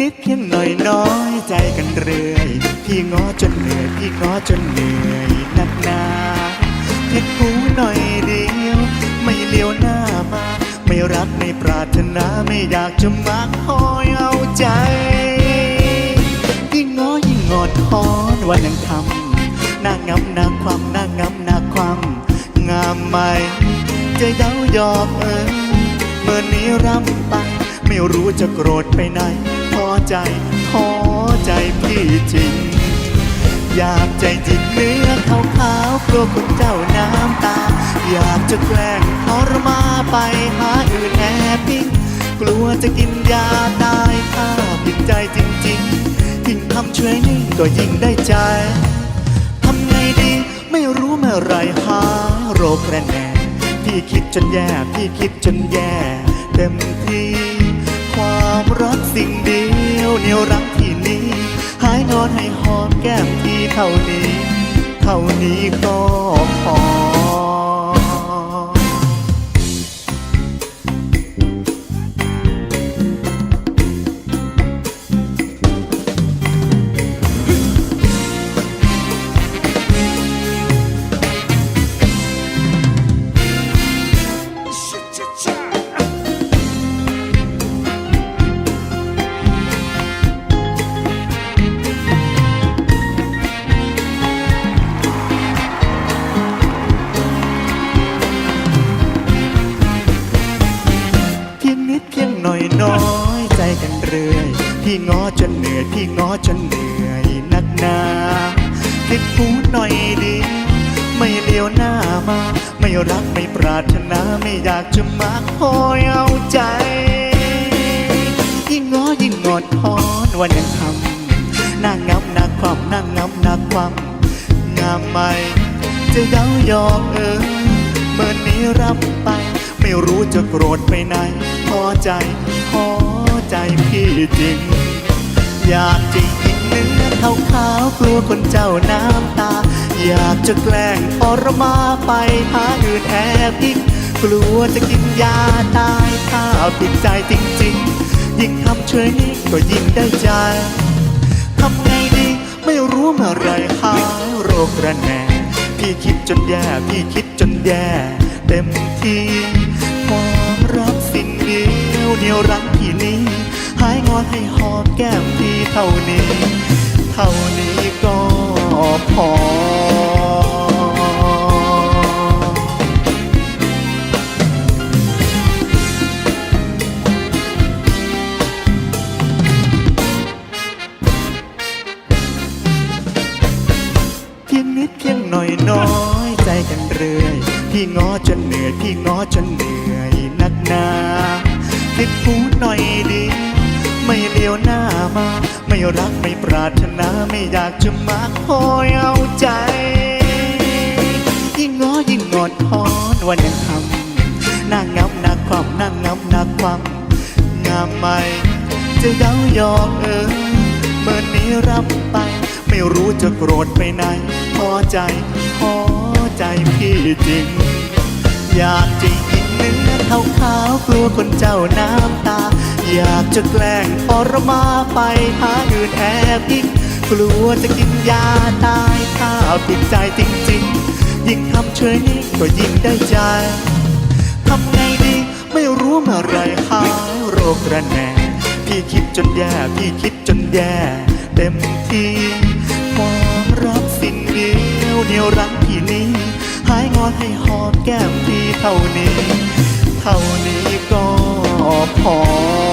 นิดเพียงหน่อยน้อยใจกันเรื่อย พี่ง้อจนเหนื่อยพี่ง้อจนเหนื่อยนักหนาผิดหูหน่อยเดียว ไม่เลี้ยวหน้ามา ไม่รักไม่ปรารถนาไม่อยากจะมาคอยเอาใจยิ่งง้อยิ่งงอดทอนวันยังทำหน้างำหน้าความหน้างำหน้าความงามไหมใจเย้าหยอกเออเมื่อนี้รำไปไม่รู้จะโกรธไปไหน ใจพอใจพี่จริง อยากใจจิกเนื้อขาวขาวกลัวคนเจ้าน้ำตา อยากจะแกล้งทรมาไปหาอื่นแอบปิ้งกลัวจะกินยาตายถ้าผิดใจจริงๆยิ่งทำช่วยนิ่งก็ยิ่งได้ใจทำไงดีไม่รู้เมื่อไรหาโรคแรแน่พี่คิดจนแย่พี่คิดจนแย่ เต็มที่ความรักสิ่ง รักที่นี้ หายงอนให้หอมแก้มที่เท่านี้ เท่านี้ก็พอ พี่ง้อจนเหนื่อยพี่ง้อจนเหนื่อยนักหนาติดหูหน่อยดี ไม่เลี้ยวหน้ามา ไม่รักไม่ปรารถนาไม่อยากจะมาคอยเอาใจ ยิ่งง้อยิ่งงอนทอนวันยังทำหน้างำหน้าความหน้างำหน้าความงามไหมจะเย้ายอกเออเมื่อนี้รับไป ไม่รู้จะโกรธไปไหนพอใจพอ ใจพี่จริง อยากจะกินเนื้อขาวขาวกลัวคนเจ้าน้ำตา อยากจะแกล้งทรมาไปหาอื่นแอบยิงกลัวจะกินยาตายถ้าผิดใจจริง ๆ ยิ่งทำช่วยนี้ก็ยิ่งได้ใจทำไงดีไม่รู้เมื่อไรหายโรคระแนงพี่คิดจนแย่พี่คิดจนแย่ เต็มที่ เดียวรักที่นี้ หายงอนให้หอมแก้มพี่เท่านี้ เท่านี้ก็พอ เพียงนิดเพียงหน่อยน้อยใจกันเรื่อย พี่ง้อจนเหนื่อย พี่ง้อจนเหนื่อยนักหนา ติดหูหน่อยดี ไม่เลี้ยวหน้ามา ไม่รักไม่ปรารถนาไม่อยากจะมาคอยเอาใจ ยิ่งง้อยิ่งงอนทอนวันยังทำน้างำหน้าความน้างำหน้าความงามไหมจะเย้ายอกเออเมื่อนี้รับไป ไม่รู้จะโกรธไปไหนพอใจพอใจพี่จริง อยากจะกิน เนื้อขาวขาวกลัวคนเจ้าน้ำตา อยากจะแกล้งทรมาไปหาอื่นแอบยิงกลัวจะกินยาตายถ้าผิดใจจริงๆ ยิ่งทำช่วยนี้ก็ยิ่งได้ใจทำไงดีไม่รู้เมื่อไรหายโรคระแนงพี่คิดจนแย่พี่คิดจนแย่เต็มที่ความรักสิ่งเดียวเดียวรักที่นี้ หายงอนให้หอมแก้มที่เท่านี้ เท่านี้ก็พอ